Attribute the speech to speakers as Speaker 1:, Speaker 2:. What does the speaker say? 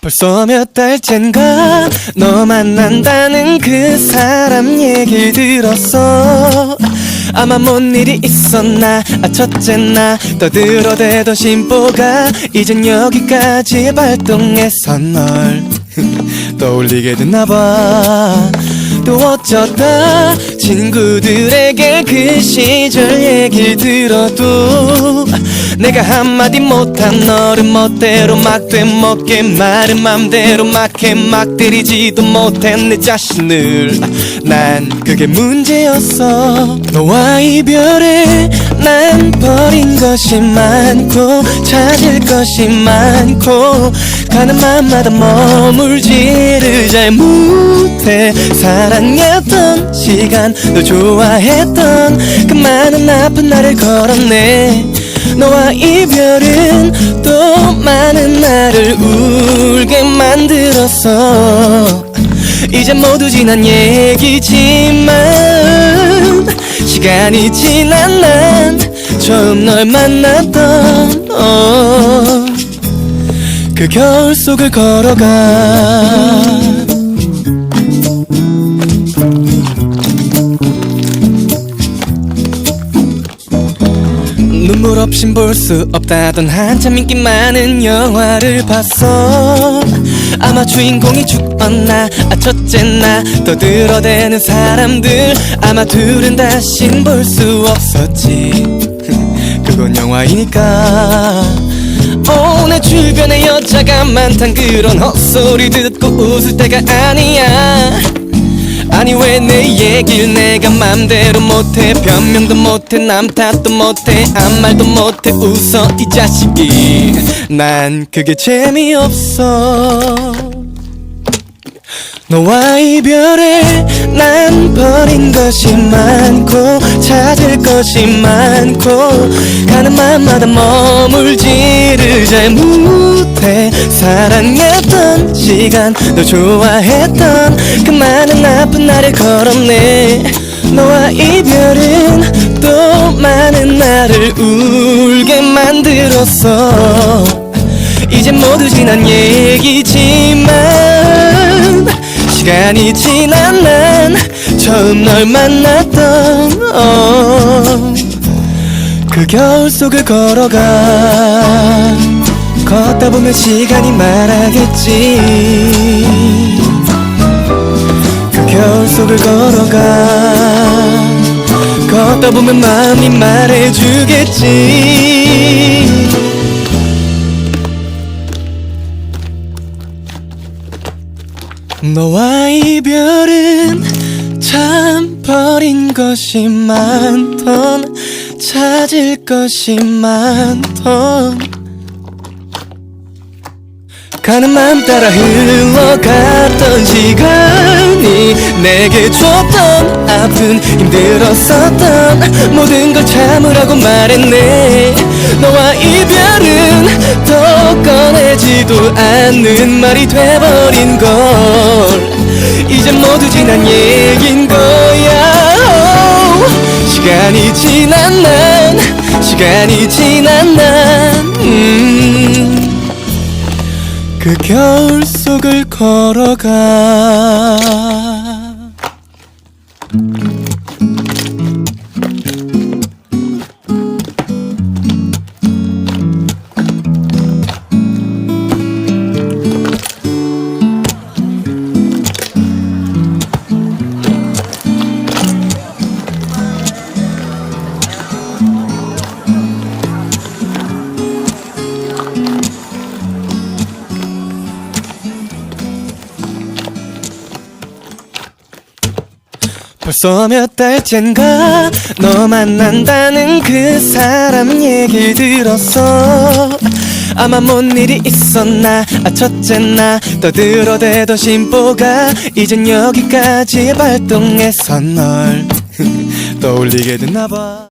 Speaker 1: 벌써 몇 달째인가 너 만난다는 그 사람 얘기 들었어. 아마 뭔 일이 있었나 아 첫째 나 떠들어대던 심보가 이젠 여기까지 발동해서 널 떠올리게 됐나봐. 또 어쩌다 친구들에게 그 시절 얘기 들어도 내가 한마디 못한 너를 멋대로 막 되 먹게 말은 맘대로 막해 막 때리지도 못한 내 자신을. 난 그게 문제였어. 너와 이별에 난 버린 것이 많고 찾을 것이 많고 가는 맘마다 머물지를 잘 못해. 사랑했던 시간 너 좋아했던 그 많은 아픈 날을 걸었네 너와 이별은 또 많은 나를 울게 만들었어. 이제 모두 지난 얘기지만 시간이 지난 난 처음 널 만났던 어, 그 겨울 속을 걸어가 없인 볼 수 없다던 한참 인기 많은 영화를 봤어 아마 주인공이 죽었나 아 첫째 나 떠들어대는 사람들 아마 둘은 다신 볼 수 없었지. 그건 영화이니까. 오, 내 주변에 여자가 많단 그런 헛소리 듣고 웃을 때가 아니야 아니 왜 내 얘길 내가 맘대로 못해? 변명도 못해 남 탓도 못해 아무 말도 못해. 웃어 이 자식이. 난 그게 재미없어. 너와 이별에 난 버린 것이 많고 찾을 것이 많고 가는 맘마다 머물지를 잘 못해. 사랑했던 시간 너 좋아했던 그 많은 아픈 날을 걸었네. 너와 이별은 또 많은 나를 울게 만들었어. 이제 모두 지난 얘기지만 시간이 지난 난 처음 널 만났던 어, 그 겨울 속을 걸어가. 걷다 보면 시간이 말하겠지. 그 겨울 속을 걸어가. 걷다 보면 마음이 말해주겠지. 너와 이별은 참 버린 것이 많던 찾을 것이 많던 가는 맘 따라 흘러갔던 시간이 내게 줬던 아픈 힘들었었던 모든 걸 참으라고 말했네. 너와 이별은 더 꺼내지도 않는 말이 돼버린 걸. 이제 모두 지난 얘긴 거야. 시간이 지난 난 시간이 지난 난 음. 그 겨울 속을 걸어가 벌써 몇 달째인가? 너 만난다는 그 사람 얘기 들었어. 아마 뭔 일이 있었나? 아 첫째 나 떠들어대던 심보가 이젠 여기까지 발동해서 널 떠올리게 됐나봐